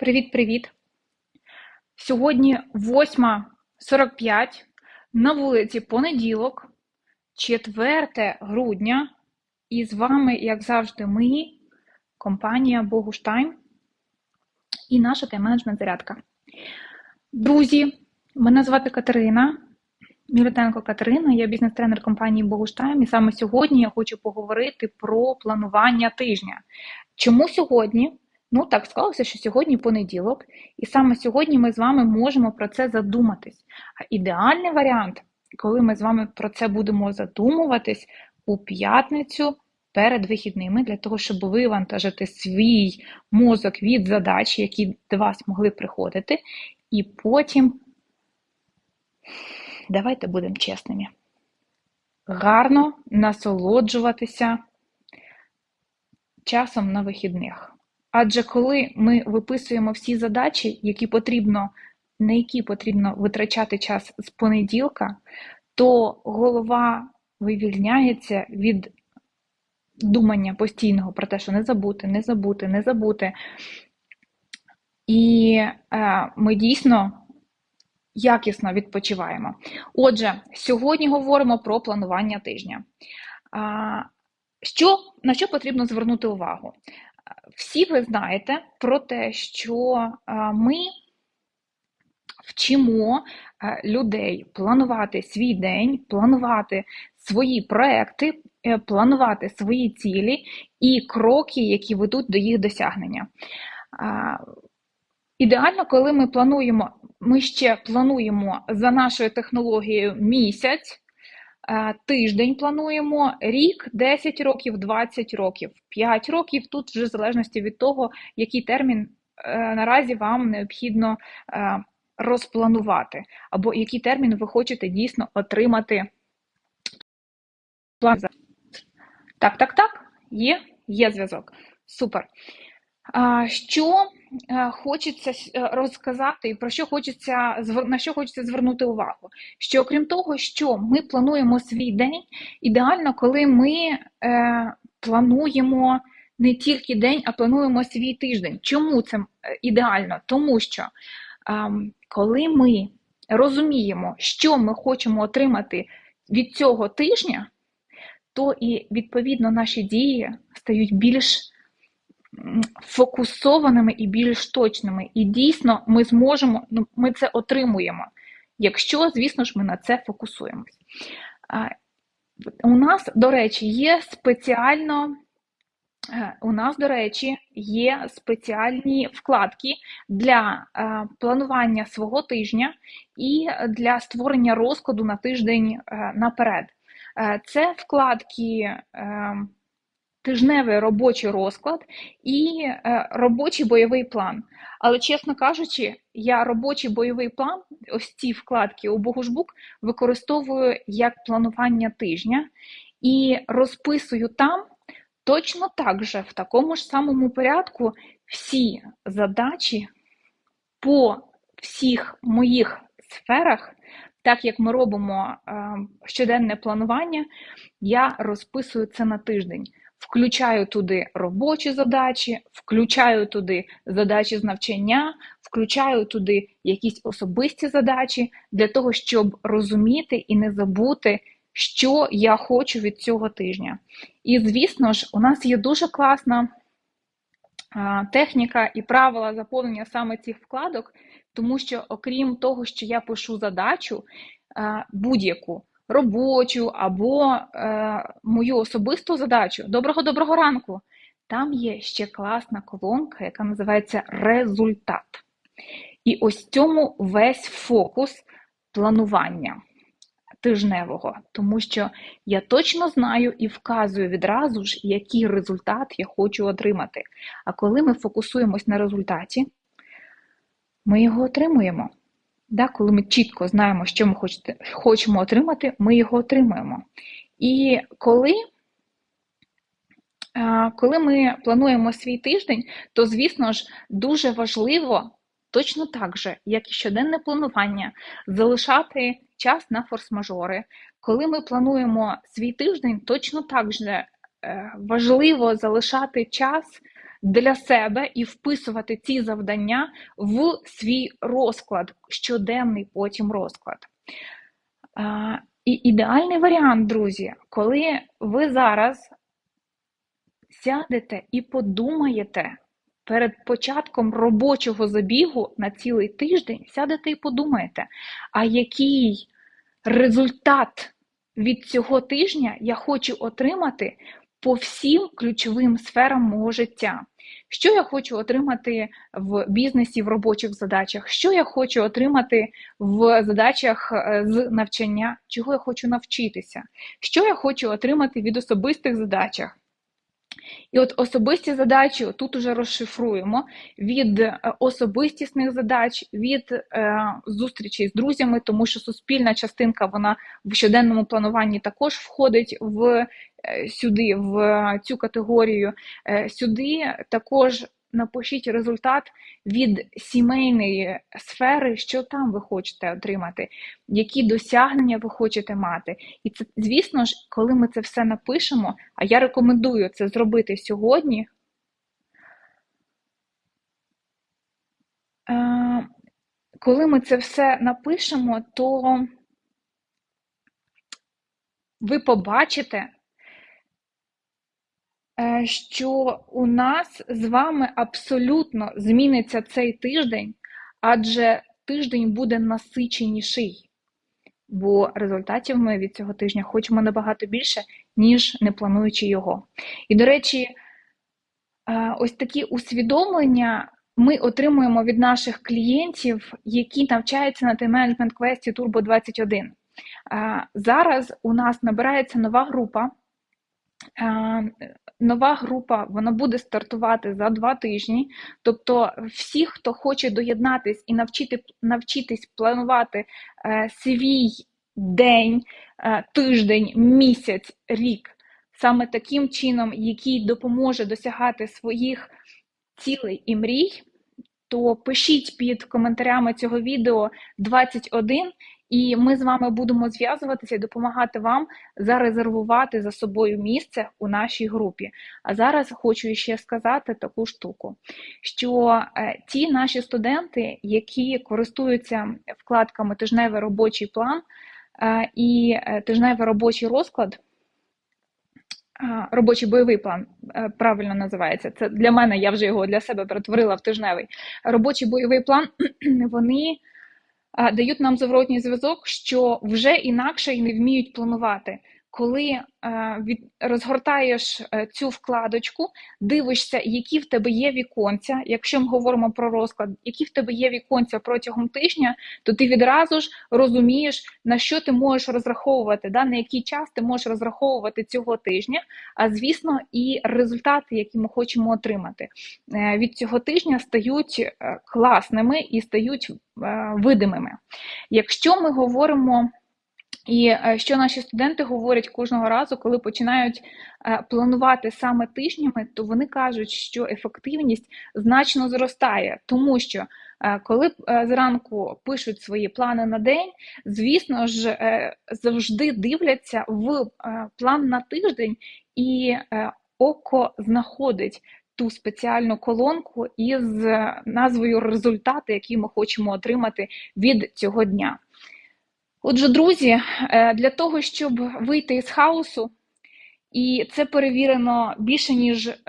Привіт-привіт! Сьогодні 8.45 на вулиці понеділок, 4 грудня, і з вами, як завжди, ми, компанія Богуштайм і наша тайм-менеджмент зарядка. Друзі, мене звати Катерина, Мілютенко Катерина, я бізнес-тренер компанії Богуштайм, і саме сьогодні я хочу поговорити про планування тижня. Чому сьогодні? Ну, так склалося, що сьогодні понеділок, і саме сьогодні ми з вами можемо про це задуматись. А ідеальний варіант, коли ми з вами про це будемо задумуватись у п'ятницю перед вихідними, для того, щоб вивантажити свій мозок від задач, які до вас могли приходити, і потім, давайте будемо чесними, гарно насолоджуватися часом на вихідних. Адже коли ми виписуємо всі задачі, які потрібно, на які потрібно витрачати час з понеділка, то голова вивільняється від думання постійного про те, що не забути, не забути, не забути. І е, ми дійсно якісно відпочиваємо. Отже, сьогодні говоримо про планування тижня. Що, На що потрібно звернути увагу? Всі ви знаєте про те, що ми вчимо людей планувати свій день, планувати свої проекти, е, планувати свої цілі і кроки, які ведуть до їх досягнення. Ідеально, коли ми плануємо, ми ще плануємо за нашою технологією місяць. Е, тиждень плануємо, рік, 10 років, 20 років, 5 років. Тут вже в залежності від того, який термін е, наразі вам необхідно е, розпланувати, або який термін ви хочете дійсно отримати план. Так, так, так, є, є зв'язок. Супер. Що Е, хочеться е, розказати і про що хочеться на що хочеться звернути увагу. Що окрім того, що ми плануємо свій день, ідеально, коли ми е, плануємо не тільки день, а плануємо свій тиждень. Чому це ідеально? Тому що е, коли ми розуміємо, що ми хочемо отримати від цього тижня, то і відповідно наші дії стають більш фокусованими і більш точними. І дійсно ми зможемо, ну, ми це отримуємо, якщо, звісно ж, ми на це фокусуємось. У нас, до речі, є спеціально. Е, у нас, до речі, є спеціальні вкладки для е, планування свого тижня і для створення розкладу на тиждень е, наперед. Це вкладки тижневий робочий розклад і е, робочий бойовий план. Але, чесно кажучи, я робочий бойовий план, ось ці вкладки у Богушбук, використовую як планування тижня і розписую там точно так же, в такому ж самому порядку, всі задачі по всіх моїх сферах. Так як ми робимо е, щоденне планування, я розписую це на тиждень. Включаю туди робочі задачі, включаю туди задачі з навчання, включаю туди якісь особисті задачі для того, щоб розуміти і не забути, що я хочу від цього тижня. І, звісно ж, у нас є дуже класна техніка і правила заповнення саме цих вкладок, тому що, окрім того, що я пишу задачу будь-яку робочу або е, мою особисту задачу. Доброго доброго ранку! Там є ще класна колонка, яка називається результат. І ось цьому весь фокус планування тижневого, тому що я точно знаю і вказую відразу ж, який результат я хочу отримати. А коли ми фокусуємось на результаті, ми його отримуємо. Да, Коли ми чітко знаємо, що ми хочете, хочемо отримати, ми його отримуємо. І коли коли ми плануємо свій тиждень, то, звісно ж, дуже важливо точно так же, як і щоденне планування, залишати час на форс-мажори. Коли ми плануємо свій тиждень, точно так же е, важливо залишати час для себе і вписувати ці завдання в свій розклад, щоденний потім розклад. І ідеальний варіант, друзі, коли ви зараз сядете і подумаєте перед початком робочого забігу на цілий тиждень, сядете і подумаєте, а який результат від цього тижня я хочу отримати по всім ключовим сферам мого життя. Що я хочу отримати в бізнесі, в робочих задачах, що я хочу отримати в задачах е, з навчання, чого я хочу навчитися, що я хочу отримати від особистих задачах. І от особисті задачі тут уже розшифруємо від е, особистісних задач, від е, зустрічей з друзями, тому що суспільна частинка вона в щоденному плануванні також входить в сюди, в цю категорію. Е, сюди також напишіть результат від сімейної сфери, що там ви хочете отримати, які досягнення ви хочете мати. І це, звісно ж, коли ми це все напишемо, а я рекомендую це зробити сьогодні. Е, коли ми це все напишемо, то ви побачите, Е, що у нас з вами абсолютно зміниться цей тиждень, адже тиждень буде насиченіший, бо результатів ми від цього тижня хочемо набагато більше, ніж не плануючи його. І, до речі, е, ось такі усвідомлення. Ми отримуємо від наших клієнтів, які навчаються на тайм-менеджмент квесті Turbo 21. Е, зараз у нас набирається нова група. Нова група вона буде стартувати за два тижні. Тобто, всі, хто хоче доєднатись і навчити, навчитись планувати е, свій день, е, тиждень, місяць, рік, саме таким чином, який допоможе досягати своїх цілей і мрій, то пишіть під коментарями цього відео 21 і ми з вами будемо зв'язуватися і допомагати вам зарезервувати за собою місце у нашій групі. А зараз хочу ще сказати таку штуку: що е, ті наші студенти, які користуються вкладками тижневий робочий план е, і е, тижневий робочий розклад. Робочий бойовий план правильно називається. Це для мене, я вже його для себе перетворила в тижневий. Робочий бойовий план, вони дають нам зворотній зв'язок, що вже інакше і не вміють планувати. Коли е, розгортаєш е, цю вкладочку, дивишся, які в тебе є віконця. Якщо ми говоримо про розклад, які в тебе є віконця протягом тижня, то ти відразу ж розумієш, на що ти можеш розраховувати, да, на який час ти можеш розраховувати цього тижня. А звісно, і результати, які ми хочемо отримати е, від цього тижня, стають класними і стають видимими. Якщо ми говоримо. І е, що наші студенти говорять кожного разу, коли починають е, планувати саме тижнями, то вони кажуть, що ефективність значно зростає, тому що е, коли зранку пишуть свої плани на день, звісно ж завжди дивляться в план на тиждень, і око знаходить ту спеціальну колонку із назвою результати, які ми хочемо отримати від цього дня. Отже, друзі, е, для того, щоб вийти із хаосу, і це перевірено більше ніж 100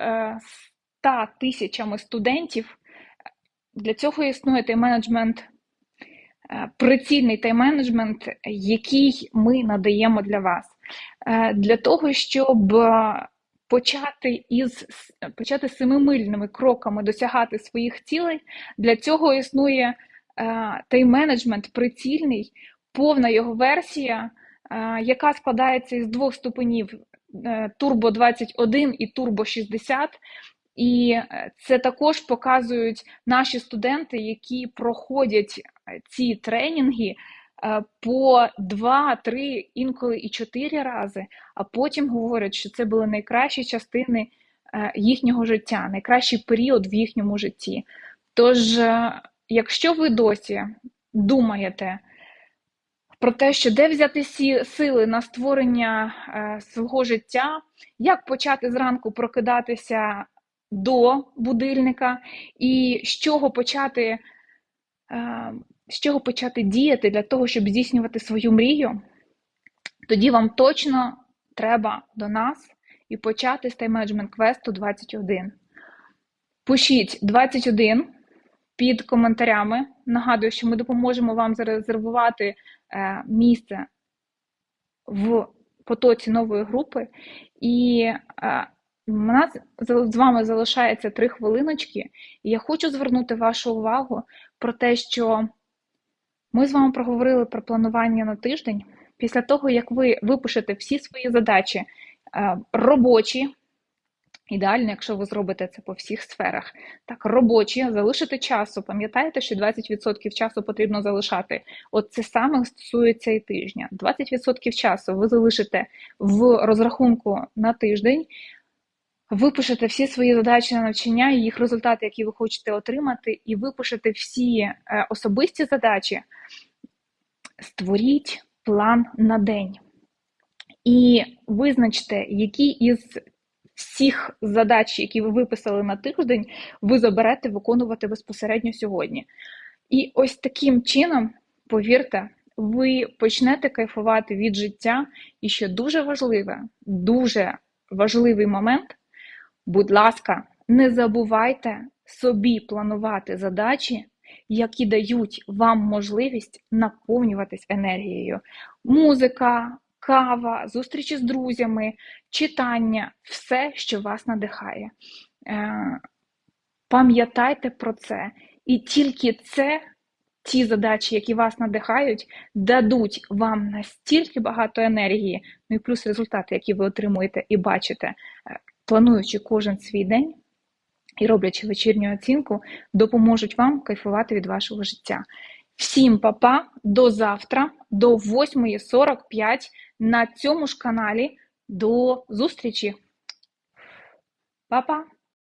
е, тисячами студентів, для цього існує тайм-менеджмент, е, прицільний тайм-менеджмент, який ми надаємо для вас. Для того, щоб почати із почати семимильними кроками досягати своїх цілей, для цього існує тайм-менеджмент прицільний повна його версія, е, яка складається із двох ступенів е, Turbo 21 і Turbo 60. І е, це також показують наші студенти, які проходять ці тренінги по два, три, інколи і чотири рази, а потім говорять, що це були найкращі частини їхнього життя, найкращий період в їхньому житті. Тож, якщо ви досі думаєте, про те, що де взяти сили на створення е, свого життя, як почати зранку прокидатися до будильника, і з чого почати, е, з чого почати діяти для того, щоб здійснювати свою мрію, тоді вам точно треба до нас і почати з тайм-менеджмент квесту 21. Пишіть 21 під коментарями. Нагадую, що ми допоможемо вам зарезервувати е, місце в потоці нової групи. І е, у нас з вами залишається три хвилиночки, і я хочу звернути вашу увагу про те, що ми з вами проговорили про планування на тиждень. Після того, як ви випишете всі свої задачі е, робочі, ідеально, якщо ви зробите це по всіх сферах, так, робочі, залишити часу. Пам'ятаєте, що 20% часу потрібно залишати. От це саме стосується і тижня. 20% часу ви залишите в розрахунку на тиждень. Випишете всі свої задачі на навчання, їх результати, які ви хочете отримати, і випишете всі е, особисті задачі, створіть план на день. І визначте, які із всіх задач, які ви виписали на тиждень, ви заберете виконувати безпосередньо сьогодні. І ось таким чином, повірте, ви почнете кайфувати від життя. І що дуже важливе, дуже важливий момент. Будь ласка, не забувайте собі планувати задачі, які дають вам можливість наповнюватись енергією. Музика, кава, зустрічі з друзями, читання все, що вас надихає. Е, пам'ятайте про це. І тільки це, ті задачі, які вас надихають, дадуть вам настільки багато енергії, ну і плюс результати, які ви отримуєте і бачите, е, плануючи кожен свій день і роблячи вечірню оцінку, допоможуть вам кайфувати від вашого життя. Всім папа, до завтра, до 8.45 на цьому ж каналі. До зустрічі! Па-па!